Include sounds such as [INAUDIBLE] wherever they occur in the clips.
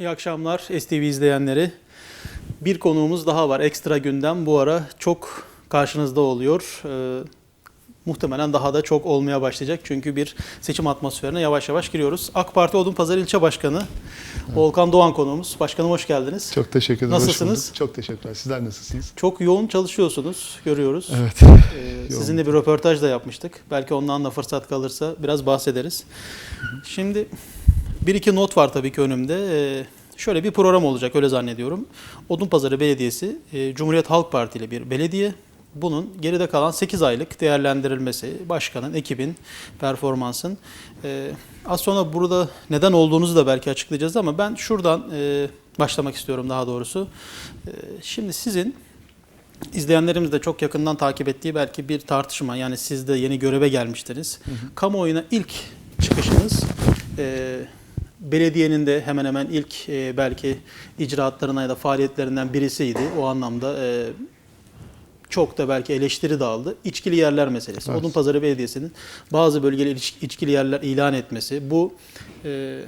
İyi akşamlar STV izleyenleri. Bir konuğumuz daha var. Ekstra gündem bu ara çok karşınızda oluyor. Ee, muhtemelen daha da çok olmaya başlayacak. Çünkü bir seçim atmosferine yavaş yavaş giriyoruz. AK Parti Odunpazarı İlçe Başkanı Volkan Doğan konuğumuz. Başkanım hoş geldiniz. Çok teşekkür ederim. Nasılsınız? Çok teşekkürler. Sizler nasılsınız? Çok yoğun çalışıyorsunuz, görüyoruz. Evet. Ee, [LAUGHS] sizinle bir röportaj da yapmıştık. Belki ondan da fırsat kalırsa biraz bahsederiz. Şimdi bir iki not var tabii ki önümde. Ee, şöyle bir program olacak öyle zannediyorum. Odunpazarı Belediyesi e, Cumhuriyet Halk Partili bir belediye. Bunun geride kalan 8 aylık değerlendirilmesi, başkanın, ekibin, performansın. Ee, az sonra burada neden olduğunuzu da belki açıklayacağız ama ben şuradan e, başlamak istiyorum daha doğrusu. Ee, şimdi sizin İzleyenlerimiz de çok yakından takip ettiği belki bir tartışma. Yani siz de yeni göreve gelmiştiniz. Kamuoyuna ilk çıkışınız e, belediyenin de hemen hemen ilk e, belki icraatlarına ya da faaliyetlerinden birisiydi. O anlamda e, çok da belki eleştiri de aldı. İçkili yerler meselesi. Evet. Odunpazarı Belediyesi'nin bazı bölgeleri iç- içkili yerler ilan etmesi. Bu e,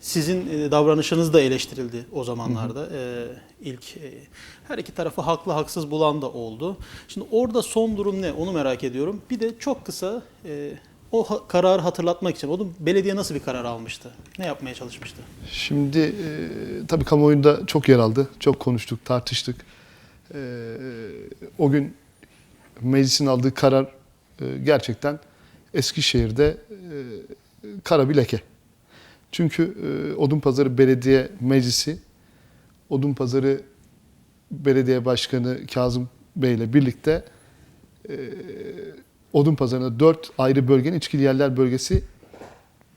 sizin e, davranışınız da eleştirildi o zamanlarda. E, ilk e, her iki tarafı haklı haksız bulan da oldu. Şimdi orada son durum ne onu merak ediyorum. Bir de çok kısa e, o ha- kararı hatırlatmak için. Odun belediye nasıl bir karar almıştı? Ne yapmaya çalışmıştı? Şimdi e, tabii kamuoyunda çok yer aldı. Çok konuştuk, tartıştık. E, o gün meclisin aldığı karar e, gerçekten Eskişehir'de e, kara bir leke. Çünkü e, Odunpazarı Belediye Meclisi, Odunpazarı Belediye Başkanı Kazım Bey ile birlikte e, Odunpazarı'na dört ayrı bölgenin içkili yerler bölgesi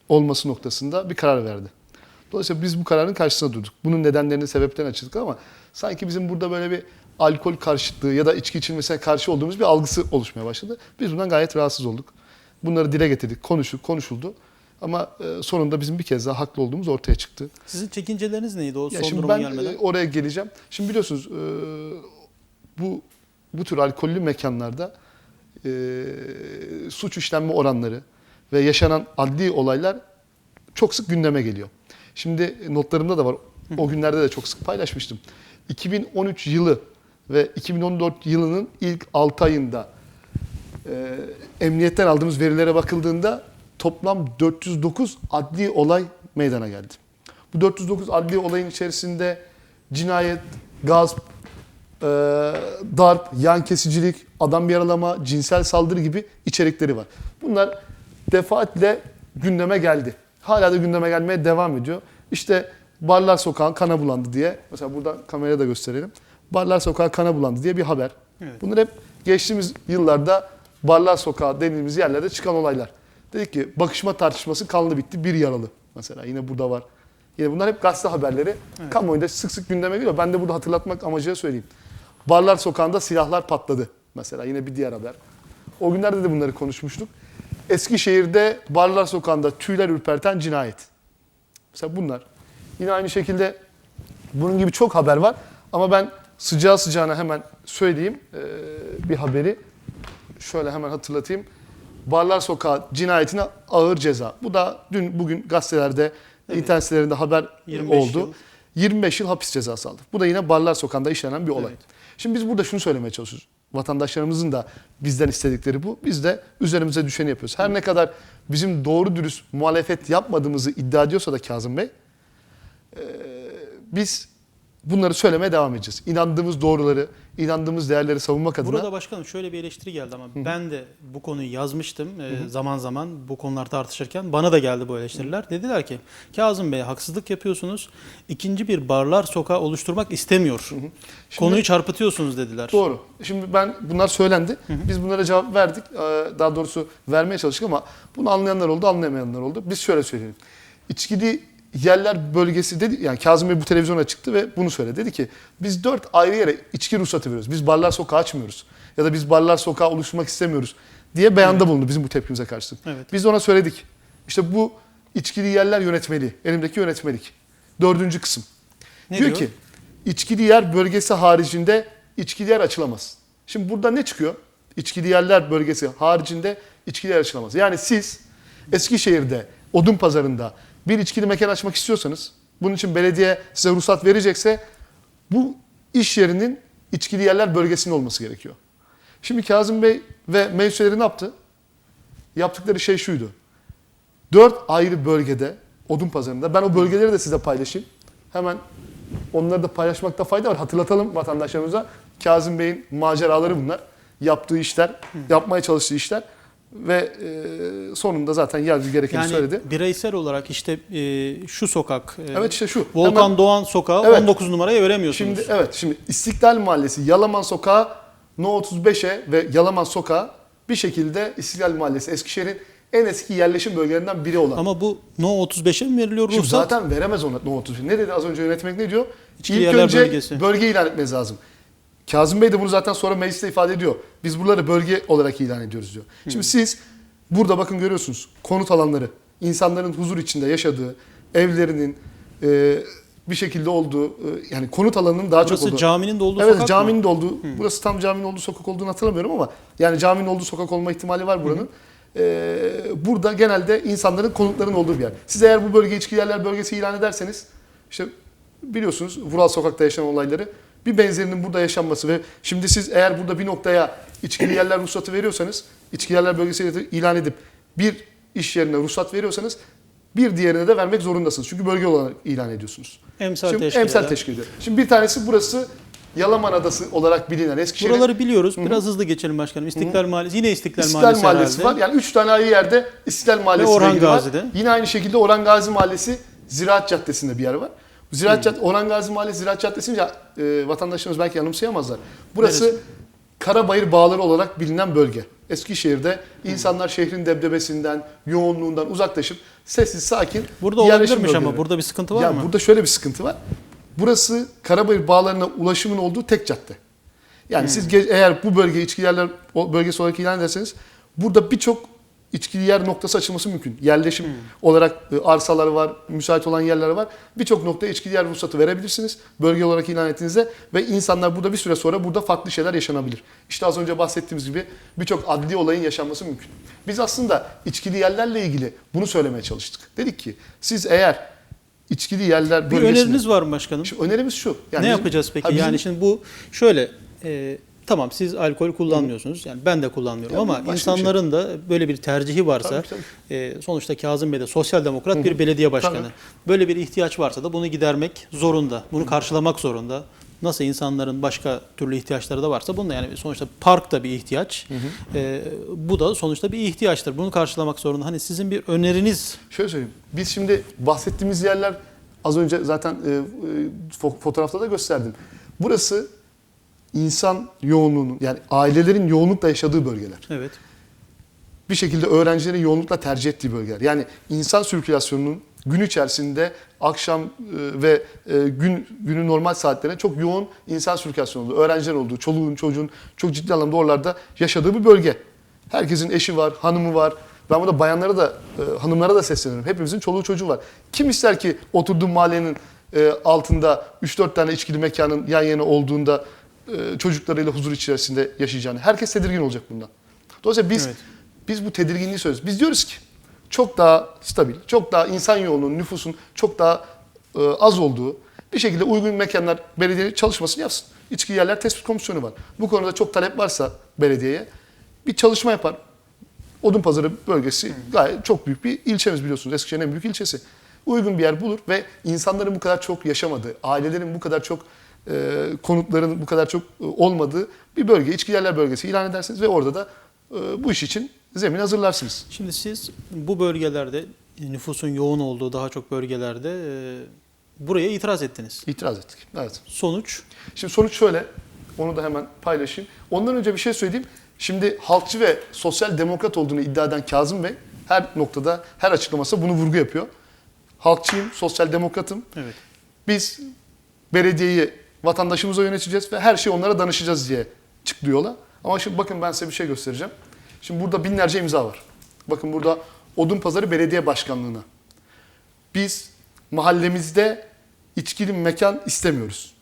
olması noktasında bir karar verdi. Dolayısıyla biz bu kararın karşısında durduk. Bunun nedenlerini, sebeplerini açıkladık ama sanki bizim burada böyle bir alkol karşıtlığı ya da içki içilmesine karşı olduğumuz bir algısı oluşmaya başladı. Biz bundan gayet rahatsız olduk. Bunları dile getirdik, konuştuk, konuşuldu. Ama e, sonunda bizim bir kez daha haklı olduğumuz ortaya çıktı. Sizin çekinceleriniz neydi o Ya son şimdi duruma ben gelmeden? e, oraya geleceğim. Şimdi biliyorsunuz e, bu bu tür alkollü mekanlarda e, suç işlenme oranları ve yaşanan adli olaylar çok sık gündeme geliyor. Şimdi notlarımda da var. O günlerde de çok sık paylaşmıştım. 2013 yılı ve 2014 yılının ilk 6 ayında e, emniyetten aldığımız verilere bakıldığında toplam 409 adli olay meydana geldi. Bu 409 adli olayın içerisinde cinayet, gasp, e, darp, yan kesicilik, adam yaralama, cinsel saldırı gibi içerikleri var. Bunlar defaatle gündeme geldi. Hala da gündeme gelmeye devam ediyor. İşte Barlar Sokağı kana bulandı diye, mesela buradan kameraya da gösterelim. Barlar Sokağı kana bulandı diye bir haber. Evet. Bunlar hep geçtiğimiz yıllarda Barlar Sokağı dediğimiz yerlerde çıkan olaylar. Dedik ki bakışma tartışması kanlı bitti, bir yaralı. Mesela yine burada var. Yine bunlar hep gazete haberleri. Kamuoyunda sık sık gündeme geliyor. Ben de burada hatırlatmak amacıyla söyleyeyim. Barlar Sokağı'nda silahlar patladı. Mesela yine bir diğer haber. O günlerde de bunları konuşmuştuk. Eskişehir'de Barlar Sokağı'nda tüyler ürperten cinayet. Mesela bunlar. Yine aynı şekilde bunun gibi çok haber var. Ama ben sıcağı sıcağına hemen söyleyeyim ee, bir haberi. Şöyle hemen hatırlatayım. Barlar Sokağı cinayetine ağır ceza. Bu da dün bugün gazetelerde, Evet. internet sitelerinde haber 25 oldu. yıl. 25 yıl hapis cezası aldı. Bu da yine Barlar Sokağı'nda işlenen bir olay. Evet. Şimdi biz burada şunu söylemeye çalışıyoruz. Vatandaşlarımızın da bizden istedikleri bu. Biz de üzerimize düşeni yapıyoruz. Her ne kadar bizim doğru dürüst muhalefet yapmadığımızı iddia ediyorsa da Kazım Bey, biz bunları söylemeye devam edeceğiz. İnandığımız doğruları, inandığımız değerleri savunmak adına. Burada başkanım şöyle bir eleştiri geldi ama ben de bu konuyu yazmıştım Ee, zaman zaman bu konular tartışırken bana da geldi bu eleştiriler. Dediler ki Kazım Bey haksızlık yapıyorsunuz. İkinci bir barlar sokağı oluşturmak istemiyor. Şimdi- Konuyu çarpıtıyorsunuz dediler. Doğru. Şimdi ben bunlar söylendi. Biz bunlara cevap verdik. Ee, Daha doğrusu vermeye çalıştık ama bunu anlayanlar oldu, anlayamayanlar oldu. Biz şöyle söyleyelim. İçkili yerler bölgesi dedi yani Kazım Bey bu televizyona çıktı ve bunu söyledi. Dedi ki biz dört ayrı yere içki ruhsatı veriyoruz. Biz barlar sokağı açmıyoruz. Ya da biz barlar sokağı oluşturmak istemiyoruz diye beyanda bulundu bizim bu tepkimize karşılık. Evet. Biz de ona söyledik. İşte bu içkili yerler yönetmeliği. Elimdeki yönetmelik. Dördüncü kısım. Ne diyor, diyor? ki içkili yer bölgesi haricinde içkili yer açılamaz. Şimdi burada ne çıkıyor? İçkili yerler bölgesi haricinde içkili yer açılamaz. Yani siz Eskişehir'de odun pazarında bir içkili mekan açmak istiyorsanız bunun için belediye size ruhsat verecekse bu iş yerinin içkili yerler bölgesinde olması gerekiyor. Şimdi Kazım Bey ve meclisleri ne yaptı? Yaptıkları şey şuydu. Dört ayrı bölgede odun pazarında. Ben o bölgeleri de size paylaşayım. Hemen onları da paylaşmakta fayda var. Hatırlatalım vatandaşlarımıza. Kazım Bey'in maceraları bunlar. Yaptığı işler, yapmaya çalıştığı işler ve e, sonunda zaten yargı gerekeni Yani söyledi. bireysel olarak işte e, şu sokak, e, Evet işte şu. Volkan Hemen- Doğan sokağı Evet. 19 numaraya veremiyorsunuz. Şimdi evet şimdi İstiklal Mahallesi Yalaman Sokağı No 35'e ve Yalaman Sokağı bir şekilde İstiklal Mahallesi Eskişehir'in en eski yerleşim bölgelerinden biri olan. Ama bu No 35'e mi veriliyor Şimdi ruhsat? zaten veremez ona No 35. Ne dedi az önce yönetmek ne diyor? İlk önce bölgesi. bölge ilan etmeniz lazım. Kazım Bey de bunu zaten sonra mecliste ifade ediyor. Biz buraları bölge olarak ilan ediyoruz diyor. Şimdi siz burada bakın görüyorsunuz konut alanları, insanların huzur içinde yaşadığı, evlerinin e, bir şekilde olduğu, e, yani konut alanının daha çok Burası olduğu. caminin de olduğu Evet sokak caminin mı? de olduğu, burası tam caminin olduğu sokak olduğunu hatırlamıyorum ama yani caminin olduğu sokak olma ihtimali var buranın. Ee, burada genelde insanların konutların olduğu bir yer. Siz eğer bu bölge içki yerler bölgesi ilan ederseniz işte biliyorsunuz Vural Sokak'ta yaşanan olayları bir benzerinin burada yaşanması ve şimdi siz eğer burada bir noktaya içkili yerler ruhsatı veriyorsanız, içki yerler bölgesi ilan edip bir iş yerine ruhsat veriyorsanız bir diğerine de vermek zorundasınız. Çünkü bölge olarak ilan ediyorsunuz. Emsal Şimdi teşkil emsal eder. teşkil ediyor. Şimdi bir tanesi burası Yalaman Adası olarak bilinen Eskişehir'in Buraları biliyoruz. Biraz hızlı geçelim başkanım. İstiklal Mahallesi. Yine İstiklal, İstiklal Mahallesi, Mahallesi var. Yani üç tane ayrı yerde İstiklal Mahallesi Orhan var. Gazi'de. Yine aynı şekilde Orhan Gazi Mahallesi Ziraat Caddesi'nde bir yer var. Ziraat. Caddesi, Orhan Gazi Mahallesi Ziraat Caddesi'nce e, vatandaşlarımız belki yanımsayamazlar. Burası Neresi? Karabayır Bağları olarak bilinen bölge. Eskişehir'de insanlar şehrin debdebesinden, yoğunluğundan uzaklaşıp sessiz, sakin Burada yerleşim olabilirmiş ama bölgeleri. burada bir sıkıntı var ya mı? Burada şöyle bir sıkıntı var. Burası Karabayır bağlarına ulaşımın olduğu tek cadde. Yani siz ge- eğer bu bölgeyi içkili yerler o- bölgesi olarak ilan ederseniz burada birçok içkili yer noktası açılması mümkün. Yerleşim Hmm. olarak e, arsalar var, müsait olan yerler var. Birçok noktaya içkili yer ruhsatı verebilirsiniz bölge olarak ilan ettiğinizde ve insanlar burada bir süre sonra burada farklı şeyler yaşanabilir. İşte az önce bahsettiğimiz gibi birçok adli olayın yaşanması mümkün. Biz aslında içkili yerlerle ilgili bunu söylemeye çalıştık. Dedik ki siz eğer içkili yerler bir öneriniz var mı başkanım? Şimdi önerimiz şu. Yani ne bizim- yapacağız peki? Bizim- Yani şimdi bu şöyle e, tamam siz alkol kullanmıyorsunuz. Yani ben de kullanmıyorum Ya bu ama başka bir şey. insanların da böyle bir tercihi varsa Tabii, e, sonuçta Kazım Bey de sosyal demokrat bir belediye başkanı. Tabii. Böyle bir ihtiyaç varsa da bunu gidermek zorunda. Bunu karşılamak zorunda. Nasıl insanların başka türlü ihtiyaçları da varsa bunu da yani sonuçta park da bir ihtiyaç. E, bu da sonuçta bir ihtiyaçtır. Bunu karşılamak zorunda. Hani sizin bir öneriniz Şöyle söyleyeyim. Biz şimdi bahsettiğimiz yerler az önce zaten e, e, fo- fotoğrafta da gösterdim. Burası insan yoğunluğunun yani ailelerin yoğunlukla yaşadığı bölgeler. evet. Bir şekilde öğrencilerin yoğunlukla tercih ettiği bölgeler. Yani insan sirkülasyonunun gün içerisinde akşam e, ve e, gün günün normal saatlerinde çok yoğun insan sirkülasyonu olduğu, öğrenciler olduğu, çoluğun çocuğun çok ciddi anlamda oralarda yaşadığı bir bölge. Herkesin eşi var, hanımı var. Ben burada bayanlara da, e, hanımlara da sesleniyorum. Hepimizin çoluğu çocuğu var. Kim ister ki oturduğu mahallenin altında 3-4 tane içkili mekanın yan yana olduğunda çocuklarıyla huzur içerisinde yaşayacağını. Herkes tedirgin olacak bundan. Dolayısıyla biz Evet. biz bu tedirginliği söylüyoruz. Biz diyoruz ki çok daha stabil, çok daha insan yoğunluğunun, nüfusun çok daha e, az olduğu bir şekilde uygun mekanlar belediye çalışmasını yapsın. İçki yerler tespit komisyonu var. Bu konuda çok talep varsa belediyeye bir çalışma yapar. Odunpazarı bölgesi gayet çok büyük bir ilçemiz biliyorsunuz. Eskişehir'in en büyük ilçesi. Uygun bir yer bulur ve insanların bu kadar çok yaşamadığı, ailelerin bu kadar çok e, konutların bu kadar çok e, olmadığı bir bölge, içki yerler bölgesi ilan edersiniz ve orada da e, bu iş için zemin hazırlarsınız. Şimdi siz bu bölgelerde nüfusun yoğun olduğu daha çok bölgelerde e, buraya itiraz ettiniz. İtiraz ettik. Evet. Sonuç Şimdi sonuç şöyle. Onu da hemen paylaşayım. Ondan önce bir şey söyleyeyim. Şimdi halkçı ve sosyal demokrat olduğunu iddia eden Kazım Bey her noktada, her açıklaması bunu vurgu yapıyor. Halkçıyım, sosyal demokratım. evet. Biz belediyeyi vatandaşımıza yöneteceğiz ve her şeyi onlara danışacağız diye çıktı yola. Ama şimdi bakın ben size bir şey göstereceğim. Şimdi burada binlerce imza var. Bakın burada Odunpazarı Belediye Başkanlığı'na. Biz mahallemizde içkili mekan istemiyoruz.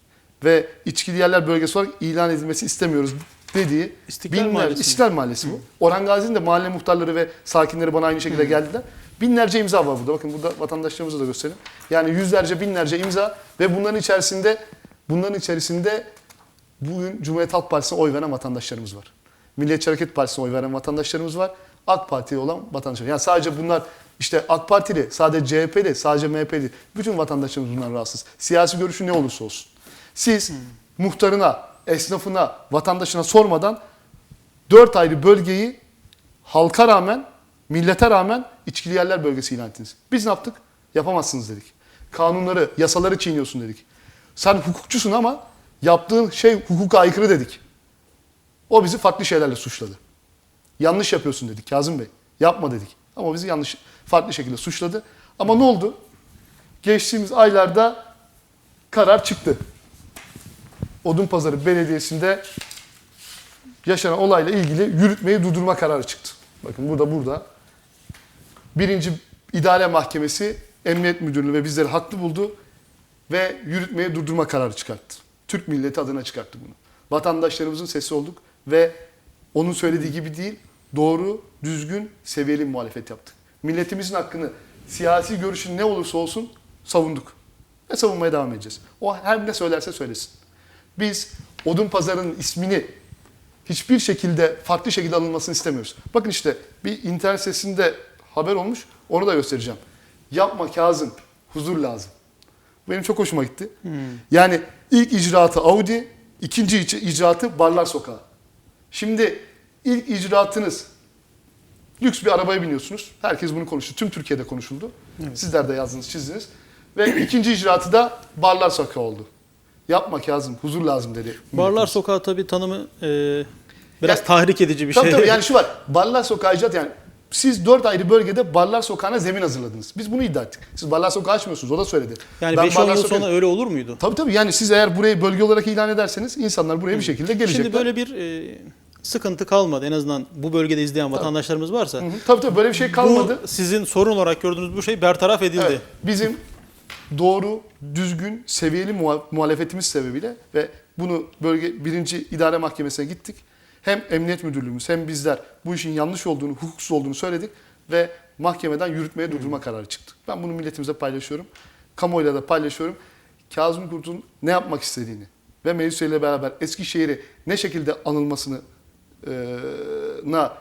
Ve içkili yerler bölgesi olarak ilan edilmesi istemiyoruz dediği İstiklal binlerce- Mahallesi? İstiklal Mahallesi bu. Orhan Gazi'nin de mahalle muhtarları ve sakinleri bana aynı şekilde geldiler. Binlerce imza var burada. Bakın burada vatandaşlarımıza da göstereyim. Yani yüzlerce, binlerce imza ve bunların içerisinde bunların içerisinde bugün Cumhuriyet Halk Partisi'ne oy veren vatandaşlarımız var. Milliyetçi Hareket Partisi'ne oy veren vatandaşlarımız var. AK Parti'ye olan vatandaşlar. Yani sadece bunlar işte AK Partili, sadece CHP'li, sadece MHP'li. Bütün vatandaşlarımız bundan rahatsız. Siyasi görüşü ne olursa olsun. Siz muhtarına, esnafına, vatandaşına sormadan dört ayrı bölgeyi halka rağmen, millete rağmen içkili yerler bölgesi ilan ettiniz. Biz ne yaptık? Yapamazsınız dedik. Kanunları, yasaları çiğniyorsun dedik. Sen hukukçusun ama yaptığın şey hukuka aykırı dedik. O bizi farklı şeylerle suçladı. Yanlış yapıyorsun dedik Kazım Bey. Yapma dedik. Ama bizi yanlış, farklı şekilde suçladı. Ama ne oldu? Geçtiğimiz aylarda karar çıktı. Odunpazarı Belediyesi'nde yaşanan olayla ilgili yürütmeyi durdurma kararı çıktı. Bakın burada burada. Birinci İdare Mahkemesi Emniyet Müdürlüğü ve bizleri haklı buldu ve yürütmeyi durdurma kararı çıkarttı. Türk milleti adına çıkarttı bunu. Vatandaşlarımızın sesi olduk ve onun söylediği gibi değil, doğru, düzgün, seviyeli muhalefet yaptık. Milletimizin hakkını, siyasi görüşün ne olursa olsun savunduk. Ve savunmaya devam edeceğiz. O her ne söylerse söylesin. Biz Odun Pazarı'nın ismini hiçbir şekilde farklı şekilde alınmasını istemiyoruz. Bakın işte bir internet sitesinde haber olmuş. Onu da göstereceğim. Yapma Kazım, huzur lazım. Benim çok hoşuma gitti. Yani ilk icraatı Audi, ikinci ic- icraatı Barlar Sokağı. Şimdi ilk icraatınız lüks bir arabaya biniyorsunuz. Herkes bunu konuştu. Tüm Türkiye'de konuşuldu. Sizler de yazdınız, çizdiniz. Ve [CLEARS THROAT] ikinci icraatı da Barlar Sokağı oldu. Yapma Kazım, huzur lazım dedi. Barlar Sokağı tabii tanımı e, biraz Ya- tahrik edici bir tabii şey. tabii yani şu var. Barlar Sokağı icat yani siz dört ayrı bölgede Barlar Sokağı'na zemin hazırladınız. Biz bunu iddia ettik. Siz Barlar Sokağı açmıyorsunuz. O da söyledi. yani Ben 5-10 Barlar yıl Sokağı- sonra öyle olur muydu? Tabii tabii yani siz eğer burayı bölge olarak ilan ederseniz insanlar buraya bir şekilde gelecekler. Şimdi böyle bir e, sıkıntı kalmadı. En azından bu bölgede izleyen vatandaşlarımız varsa. Hı hı. Tabii tabii böyle bir şey kalmadı. Bu sizin sorun olarak gördüğünüz bu şey bertaraf edildi. Evet, bizim doğru, düzgün, seviyeli muha- muhalefetimiz sebebiyle ve bunu bölge birinci idare mahkemesine gittik. Hem emniyet müdürlüğümüz hem bizler bu işin yanlış olduğunu, hukuksuz olduğunu söyledik ve mahkemeden yürütmeye durdurma kararı çıktı. Ben bunu milletimize paylaşıyorum. Kamuoyuyla da paylaşıyorum. Kazım Kurt'un ne yapmak istediğini ve meclis ile beraber Eskişehir'i ne şekilde anılmasını e, na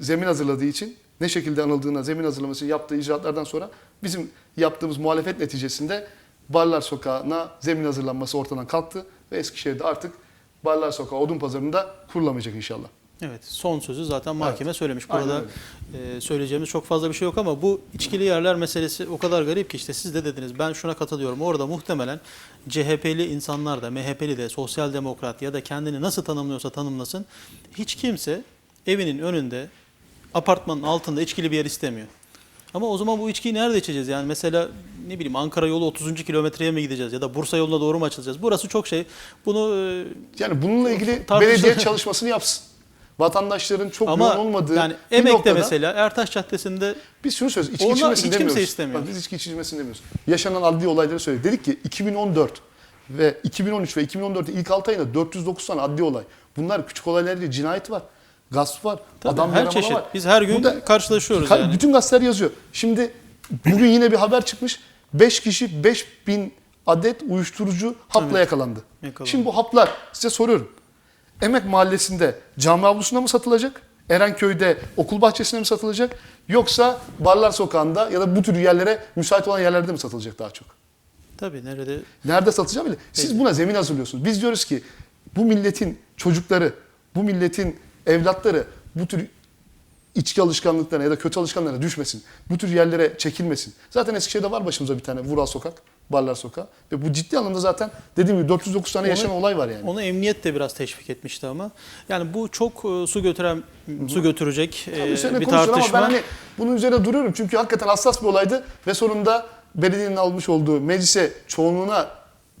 zemin hazırladığı için ne şekilde anıldığına zemin hazırlaması yaptığı icraatlardan sonra bizim yaptığımız muhalefet neticesinde Barlar Sokağı'na zemin hazırlanması ortadan kalktı ve Eskişehir'de artık Barlar Sokağı Odun Pazarı'nda kurulamayacak inşallah. Evet, son sözü zaten mahkeme söylemiş. Aynen Burada e, söyleyeceğimiz çok fazla bir şey yok ama bu içkili yerler meselesi o kadar garip ki işte siz de dediniz. Ben şuna katılıyorum. Orada muhtemelen CHP'li insanlar da, MHP'li de, sosyal demokrat ya da kendini nasıl tanımlıyorsa tanımlasın. Hiç kimse evinin önünde, apartmanın altında içkili bir yer istemiyor. Ama o zaman bu içkiyi nerede içeceğiz? Yani mesela ne bileyim Ankara yolu 30. kilometreye mi gideceğiz ya da Bursa yoluna doğru mu açılacağız? Burası çok şey. Bunu e, Yani bununla ilgili Tartışılır. belediye çalışmasını yapsın. Vatandaşların çok yoğun ama olmadığı yani bir Emek'te noktada mesela Ertaş Caddesi'nde biz şunu söylüyoruz. İçki Onlar içilmesin hiç kimse demiyoruz. istemiyor. Bak, biz içki içilmesin demiyoruz. Yaşanan adli olayları söyledik. Dedik ki 2014 ve 2013 ve 2014'te ilk 6 ayında 409 tane adli olay. Bunlar küçük olaylar değil. Cinayet var. Gasp var. Tabii, adam her çeşit. var. Biz her gün Burada- karşılaşıyoruz Ka- yani. Bütün gazeteler yazıyor. Şimdi bugün yine bir haber çıkmış. 5 kişi 5000 adet uyuşturucu hapla Evet. yakalandı. Yakalandı. Şimdi bu haplar size soruyorum. Emek Mahallesi'nde cami avlusunda mı satılacak? Erenköy'de okul bahçesinde mi satılacak? Yoksa Barlar Sokağı'nda ya da bu tür yerlere müsait olan yerlerde mi satılacak daha çok? Tabii nerede Nerede satacağım bile. Siz buna zemin hazırlıyorsunuz. Biz diyoruz ki bu milletin çocukları, bu milletin evlatları bu tür içki alışkanlıklarına ya da kötü alışkanlıklarına düşmesin. Bu tür yerlere çekilmesin. Zaten Eskişehir'de var başımıza bir tane Vural Sokak, Barlar Sokağı. Ve bu ciddi anlamda zaten dediğim gibi 409 tane Onu- yaşanan olay var yani. onu emniyet de biraz teşvik etmişti ama yani bu çok e, su götüren su götürecek e, Tabii bir tartışma. ama ben hani bunun üzerine duruyorum. Çünkü hakikaten hassas bir olaydı ve sonunda belediyenin almış olduğu meclise çoğunluğuna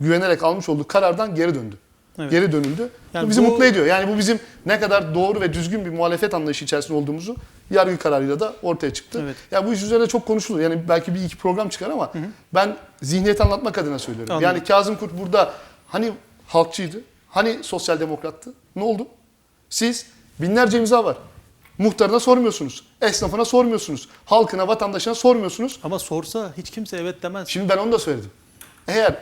güvenerek almış olduğu karardan geri döndü. Evet. Geri dönüldü. Yani bu bizi bu- mutlu ediyor. Yani bu bizim ne kadar doğru ve düzgün bir muhalefet anlayışı içerisinde olduğumuzu yargı kararıyla da ortaya çıktı. Evet. Ya bu iş üzerine çok konuşulur. Yani belki bir iki program çıkar ama ben zihniyeti anlatmak adına söylüyorum. Anladım. Yani Kazım Kurt burada hani halkçıydı, hani sosyal demokrattı. Ne oldu? Siz binlerce imza var. Muhtarına sormuyorsunuz. Esnafına sormuyorsunuz. Halkına, vatandaşına sormuyorsunuz. Ama sorsa hiç kimse evet demez. Şimdi ben onu da söyledim. Eğer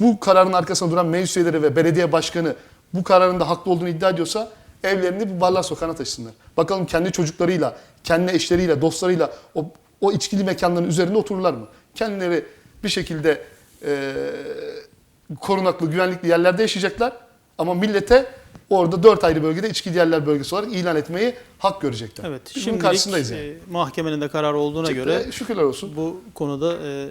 bu kararın arkasında duran meclis üyeleri ve belediye başkanı bu kararın da haklı olduğunu iddia ediyorsa evlerini bir barlar sokağına taşısınlar. Bakalım kendi çocuklarıyla, kendi eşleriyle, dostlarıyla o, o içkili mekanların üzerinde otururlar mı? Kendileri bir şekilde eee korunaklı, güvenlikli yerlerde yaşayacaklar. Ama millete orada dört ayrı bölgede içkili yerler bölgesi olarak ilan etmeyi hak görecekler. Evet. Şimdilik karşısındayız yani. e, mahkemenin de kararı olduğuna Çıktı, göre şükürler olsun. bu konuda e,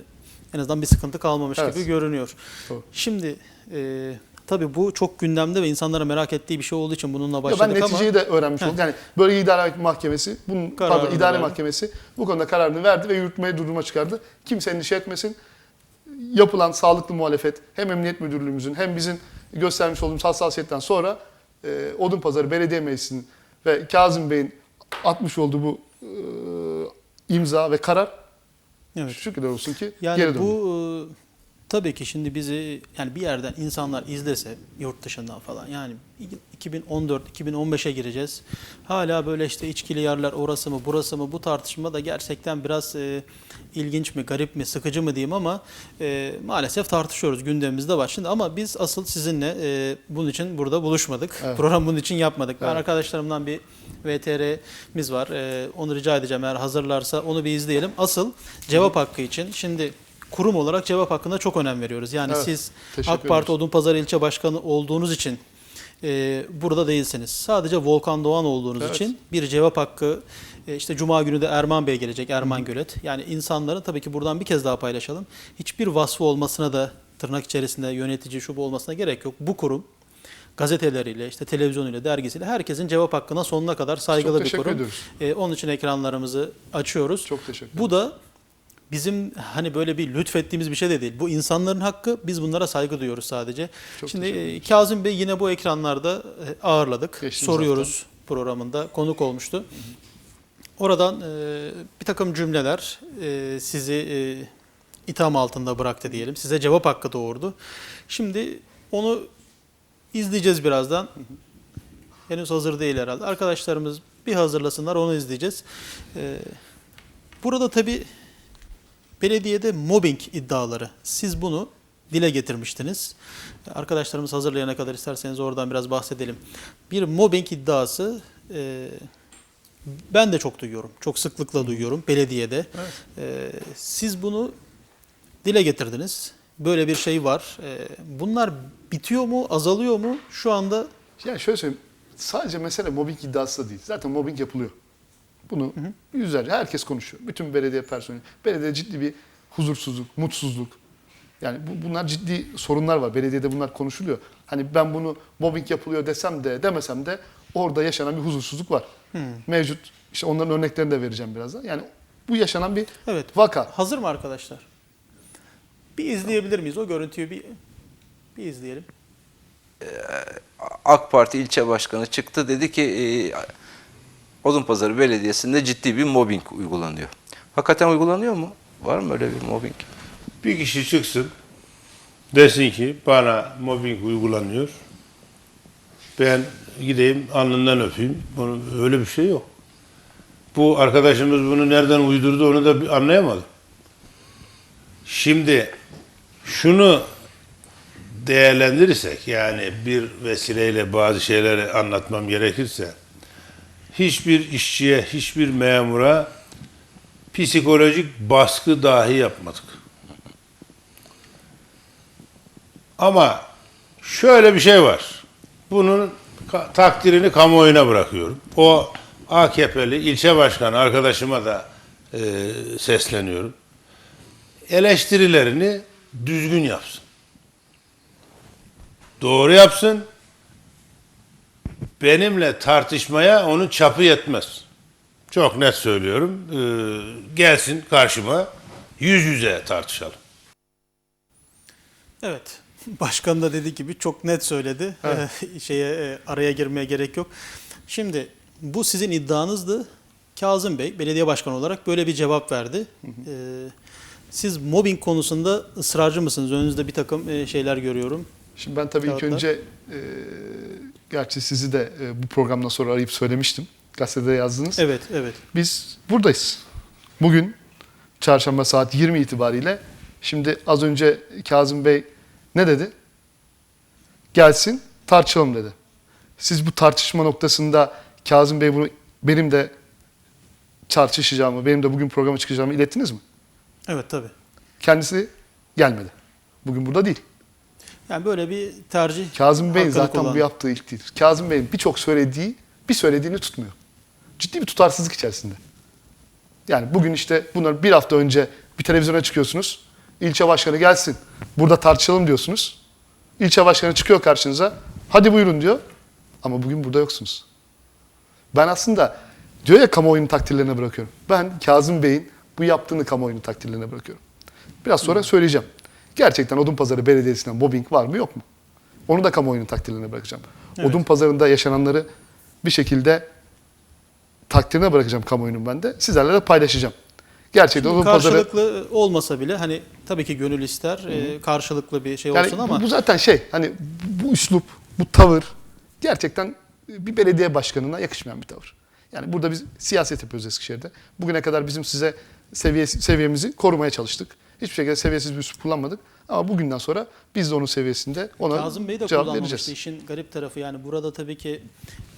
en azından bir sıkıntı kalmamış Evet. gibi görünüyor. Doğru. Şimdi e, tabii bu çok gündemde ve insanların merak ettiği bir şey olduğu için bununla başladık ben ama neticeyi de öğrenmiş oldum. Yani bölge idare mahkemesi, bunun Kararını pardon idare verdi. mahkemesi bu konuda kararını verdi ve yürütmeye durdurma çıkardı. Kimse endişe etmesin. Yapılan sağlıklı muhalefet hem Emniyet Müdürlüğümüzün hem bizim göstermiş olduğumuz hassasiyetten sonra e, Odunpazarı Belediye Meclisi'nin ve Kazım Bey'in atmış olduğu bu e, imza ve karar evet. şükürler olsun ki Yani geri döndü. bu e, tabii ki şimdi bizi yani bir yerden insanlar izlese yurt dışından falan yani 2014-2015'e gireceğiz. Hala böyle işte içkili yerler orası mı burası mı bu tartışma da gerçekten biraz e, ilginç mi garip mi sıkıcı mı diyeyim ama e, maalesef tartışıyoruz gündemimizde var. Şimdi ama biz asıl sizinle e, bunun için burada buluşmadık. Evet. Program bunun için yapmadık. Ben Evet. arkadaşlarımdan bir VTR'miz var. E, onu rica edeceğim eğer hazırlarsa onu bir izleyelim. Asıl cevap hakkı için şimdi kurum olarak cevap hakkında çok önem veriyoruz. Yani Evet, siz AK Parti ederiz. Odunpazarı ilçe başkanı olduğunuz için e, burada değilsiniz. Sadece Volkan Doğan olduğunuz Evet. için bir cevap hakkı e, işte Cuma günü de Erman Bey gelecek, Erman Gölet. Yani insanların tabii ki buradan bir kez daha paylaşalım. Hiçbir vasfı olmasına da tırnak içerisinde yönetici şu bu olmasına gerek yok. Bu kurum gazeteleriyle, işte televizyonuyla, dergisiyle herkesin cevap hakkına sonuna kadar saygılı bir kurum. ediyoruz. E, onun için ekranlarımızı açıyoruz. Çok teşekkür Bu da bizim hani böyle bir lütfettiğimiz bir şey de değil. Bu insanların hakkı. Biz bunlara saygı duyuyoruz sadece. Çok Şimdi e, Kazım Bey yine bu ekranlarda e, ağırladık. Geçtiğimiz Soruyoruz programında konuk olmuştu. Oradan e, bir takım cümleler e, sizi e, itham altında bıraktı diyelim. Size cevap hakkı doğurdu. Şimdi onu izleyeceğiz birazdan. Henüz hazır değil herhalde. Arkadaşlarımız bir hazırlasınlar onu izleyeceğiz. E, burada tabii belediyede mobbing iddiaları. Siz bunu dile getirmiştiniz. Arkadaşlarımız hazırlayana kadar isterseniz oradan biraz bahsedelim. Bir mobbing iddiası e, ben de çok duyuyorum. Çok sıklıkla duyuyorum belediyede. Evet. E, siz bunu dile getirdiniz. Böyle bir şey var. E, bunlar bitiyor mu, azalıyor mu? Şu anda Yani şöyle söyleyeyim. Sadece mesele mobbing iddiası da değil. Zaten mobbing yapılıyor. Bunu yüzlerce herkes konuşuyor. Bütün belediye personeli. Belediye ciddi bir huzursuzluk, mutsuzluk. Yani bu, bunlar ciddi sorunlar var. Belediyede bunlar konuşuluyor. Hani ben bunu mobbing yapılıyor desem de demesem de orada yaşanan bir huzursuzluk var. Mevcut. İşte onların örneklerini de vereceğim birazdan. Yani bu yaşanan bir evet. vaka. Hazır mı arkadaşlar? Bir izleyebilir miyiz? O görüntüyü bir bir izleyelim. AK Parti ilçe başkanı çıktı dedi ki e, Odunpazarı Belediyesi'nde ciddi bir mobbing uygulanıyor. Hakikaten uygulanıyor mu? Var mı öyle bir mobbing? Bir kişi çıksın desin ki bana mobbing uygulanıyor. Ben gideyim alnından öpeyim. Bunun öyle bir şey yok. Bu arkadaşımız bunu nereden uydurdu onu da anlayamadım. Şimdi şunu değerlendirirsek yani bir vesileyle bazı şeyleri anlatmam gerekirse hiçbir işçiye, hiçbir memura psikolojik baskı dahi yapmadık. Ama şöyle bir şey var. Bunun takdirini kamuoyuna bırakıyorum. O AKP'li ilçe başkanı arkadaşıma da e, sesleniyorum. Eleştirilerini düzgün yapsın. Doğru yapsın. Benimle tartışmaya onun çapı yetmez. Çok net söylüyorum. Ee, gelsin karşıma yüz yüze tartışalım. Evet. [LAUGHS] Başkan da dediği gibi çok net söyledi. Evet. Ee, şeye e, araya girmeye gerek yok. Şimdi bu sizin iddianızdı. Kazım Bey belediye başkanı olarak böyle bir cevap verdi. Ee, siz mobbing konusunda ısrarcı mısınız? Önünüzde bir takım e, şeyler görüyorum. Şimdi ben tabii ilk Kağıtlar. önce e, gerçi sizi de e, bu programdan sonra arayıp söylemiştim. gazetede yazdınız. Evet, evet. Biz buradayız. Bugün çarşamba saat 20 itibariyle şimdi az önce Kazım Bey ne dedi? Gelsin tartışalım dedi. Siz bu tartışma noktasında Kazım Bey bunu benim de tartışacağımı, benim de bugün programa çıkacağımı ilettiniz mi? Evet tabii. Kendisi gelmedi. Bugün burada değil. Yani böyle bir tercih. Kazım Bey'in zaten bu kullandı. yaptığı ilk değil. Kazım Bey'in birçok söylediği bir söylediğini tutmuyor. Ciddi bir tutarsızlık içerisinde. Yani bugün işte bunlar bir hafta önce bir televizyona çıkıyorsunuz. İlçe başkanı gelsin. Burada tartışalım diyorsunuz. İlçe başkanı çıkıyor karşınıza. Hadi buyurun diyor. Ama bugün burada yoksunuz. Ben aslında diyor ya kamuoyunun takdirlerine bırakıyorum. Ben Kazım Bey'in bu yaptığını kamuoyunun takdirlerine bırakıyorum. Biraz sonra söyleyeceğim. Gerçekten Odunpazarı Belediyesi'nden mobbing var mı yok mu? Onu da kamuoyunun takdirlerine bırakacağım. Evet. Odunpazarı'nda yaşananları bir şekilde takdirine bırakacağım kamuoyunun ben de. Sizlerle de paylaşacağım. Gerçekten Şimdi Odunpazarı... karşılıklı olmasa bile hani tabii ki gönül ister e, karşılıklı bir şey Yani olsun bu- ama bu zaten şey hani bu üslup, bu tavır gerçekten bir belediye başkanına yakışmayan bir tavır. Yani burada biz siyaset yapıyoruz Eskişehir'de. Bugüne kadar bizim size seviye, seviyemizi korumaya çalıştık. Hiçbir şekilde seviyesiz bir üslup kullanmadık. Ama bugünden sonra biz de onun seviyesinde ona Kazım Bey de cevap vereceğiz. İşin garip tarafı yani burada tabii ki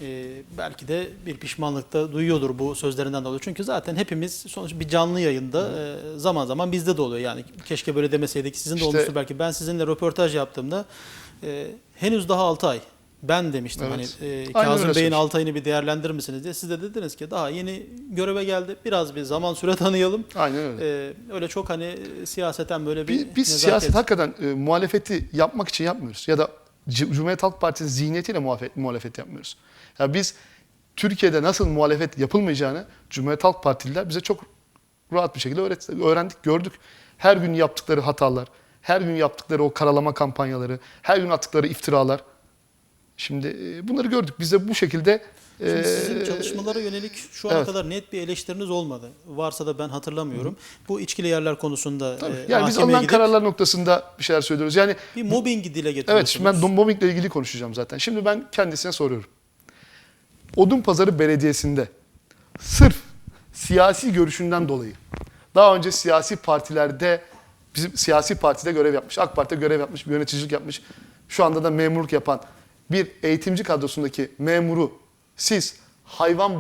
e, belki de bir pişmanlık da duyuyordur bu sözlerinden dolayı. Çünkü zaten hepimiz sonuç bir canlı yayında e, zaman zaman bizde de oluyor. Yani keşke böyle demeseydik. Sizin de İşte- olmuştur belki. Ben sizinle röportaj yaptığımda e, henüz daha 6 ay. Ben demiştim Evet. hani e, Kazım Bey'in söylemiş. 6 ayını bir değerlendirir misiniz diye. Siz de dediniz ki daha yeni göreve geldi. Biraz bir zaman süre [LAUGHS] tanıyalım. Aynen öyle. E, öyle çok hani siyaseten böyle bir Biz, biz siyaset hakikaten e, muhalefeti yapmak için yapmıyoruz. Ya da Cumhuriyet Halk Partisi zihniyetiyle muhalefet, muhalefet yapmıyoruz. Ya biz Türkiye'de nasıl muhalefet yapılmayacağını Cumhuriyet Halk Partililer bize çok rahat bir şekilde öğret, öğrendik, gördük. Her gün yaptıkları hatalar, her gün yaptıkları o karalama kampanyaları, her gün attıkları iftiralar. Şimdi e, bunları gördük. Biz de bu şekilde Şimdi e, sizin çalışmalara yönelik şu ana evet. kadar net bir eleştiriniz olmadı. Varsa da ben hatırlamıyorum. Bu içkili yerler konusunda tabii. e, yani biz alınan gidip kararlar noktasında bir şeyler söylüyoruz. Yani bir mobbingi dile getiriyorsunuz. Evet şimdi ben mobbingle ilgili konuşacağım zaten. Şimdi ben kendisine soruyorum. Odunpazarı Belediyesi'nde sırf siyasi görüşünden dolayı daha önce siyasi partilerde bizim siyasi partide görev yapmış, AK Parti'de görev yapmış, yöneticilik yapmış, şu anda da memurluk yapan bir eğitimci kadrosundaki memuru siz hayvan